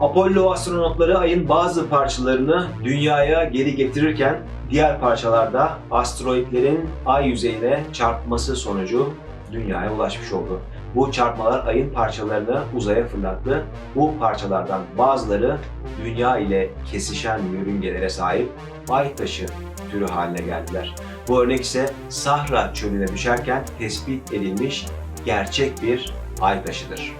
Apollo astronotları ayın bazı parçalarını dünyaya geri getirirken diğer parçalarda asteroitlerin ay yüzeyine çarpması sonucu dünyaya ulaşmış oldu. Bu çarpmalar ayın parçalarını uzaya fırlattı. Bu parçalardan bazıları dünya ile kesişen yörüngelere sahip ay taşı türü haline geldiler. Bu örnek ise Sahra çölüne düşerken tespit edilmiş gerçek bir ay taşıdır.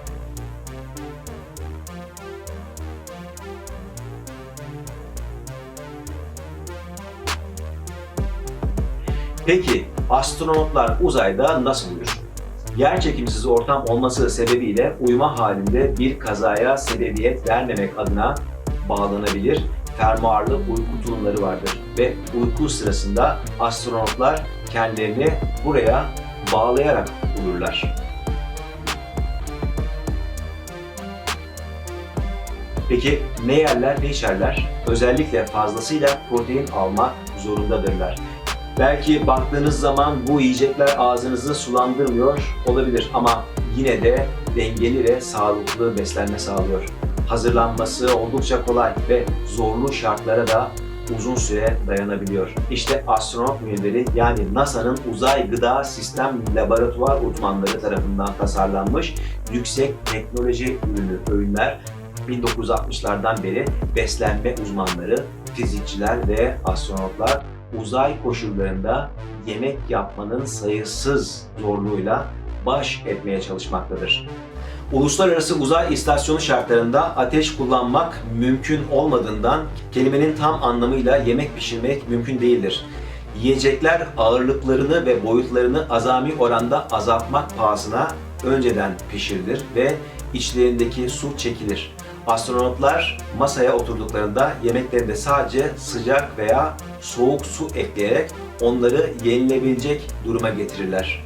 Peki astronotlar uzayda nasıl uyur? Yerçekimsiz ortam olması sebebiyle uyuma halinde bir kazaya sebebiyet vermemek adına bağlanabilir fermuarlı uyku tulumları vardır ve uyku sırasında astronotlar kendilerini buraya bağlayarak uyurlar. Peki ne yerler, ne içerler? Özellikle fazlasıyla protein almak zorundadırlar. Belki baktığınız zaman bu yiyecekler ağzınızı sulandırmıyor olabilir ama yine de dengeli ve sağlıklı beslenme sağlıyor. Hazırlanması oldukça kolay ve zorlu şartlara da uzun süre dayanabiliyor. İşte astronot mühimleri yani NASA'nın Uzay Gıda Sistem Laboratuvar uzmanları tarafından tasarlanmış yüksek teknoloji ürünü öğünler 1960'lardan beri beslenme uzmanları, fizikçiler ve astronotlar uzay koşullarında yemek yapmanın sayısız zorluğuyla baş etmeye çalışmaktadır. Uluslararası Uzay İstasyonu şartlarında ateş kullanmak mümkün olmadığından kelimenin tam anlamıyla yemek pişirmek mümkün değildir. Yiyecekler ağırlıklarını ve boyutlarını azami oranda azaltmak pahasına önceden pişirilir ve içlerindeki su çekilir. Astronotlar masaya oturduklarında yemeklerinde sadece sıcak veya soğuk su ekleyerek onları yenilebilecek duruma getirirler.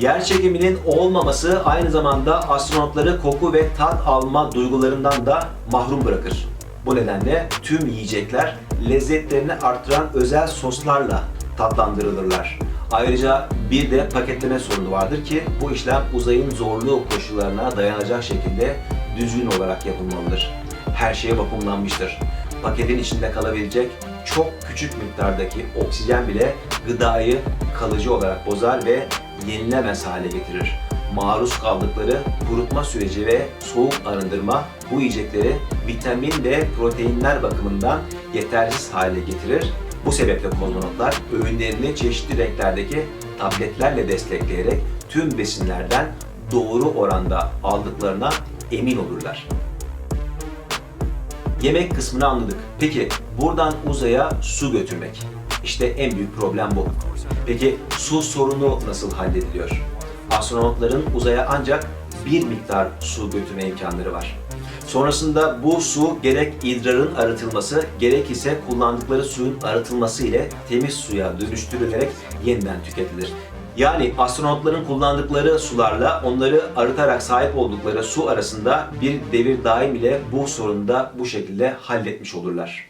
Yer çekiminin olmaması aynı zamanda astronotları koku ve tat alma duygularından da mahrum bırakır. Bu nedenle tüm yiyecekler lezzetlerini artıran özel soslarla tatlandırılırlar. Ayrıca bir de paketleme sorunu vardır ki bu işlem uzayın zorlu koşullarına dayanacak şekilde düzgün olarak yapılmalıdır. Her şey vakumlanmıştır. Paketin içinde kalabilecek çok küçük miktardaki oksijen bile gıdayı kalıcı olarak bozar ve yenilemez hale getirir. Maruz kaldıkları kurutma süreci ve soğuk arındırma bu yiyecekleri vitamin ve proteinler bakımından yetersiz hale getirir. Bu sebeple kozmonotlar öğünlerini çeşitli renklerdeki tabletlerle destekleyerek tüm besinlerden doğru oranda aldıklarına emin olurlar. Yemek kısmını anladık. Peki buradan uzaya su götürmek. İşte en büyük problem bu. Peki su sorunu nasıl hallediliyor? Astronotların uzaya ancak bir miktar su götürme imkanları var. Sonrasında bu su gerek idrarın arıtılması gerek ise kullandıkları suyun arıtılması ile temiz suya dönüştürülerek yeniden tüketilir. Yani astronotların kullandıkları sularla onları arıtarak sahip oldukları su arasında bir devir daim ile bu sorunu da bu şekilde halletmiş olurlar.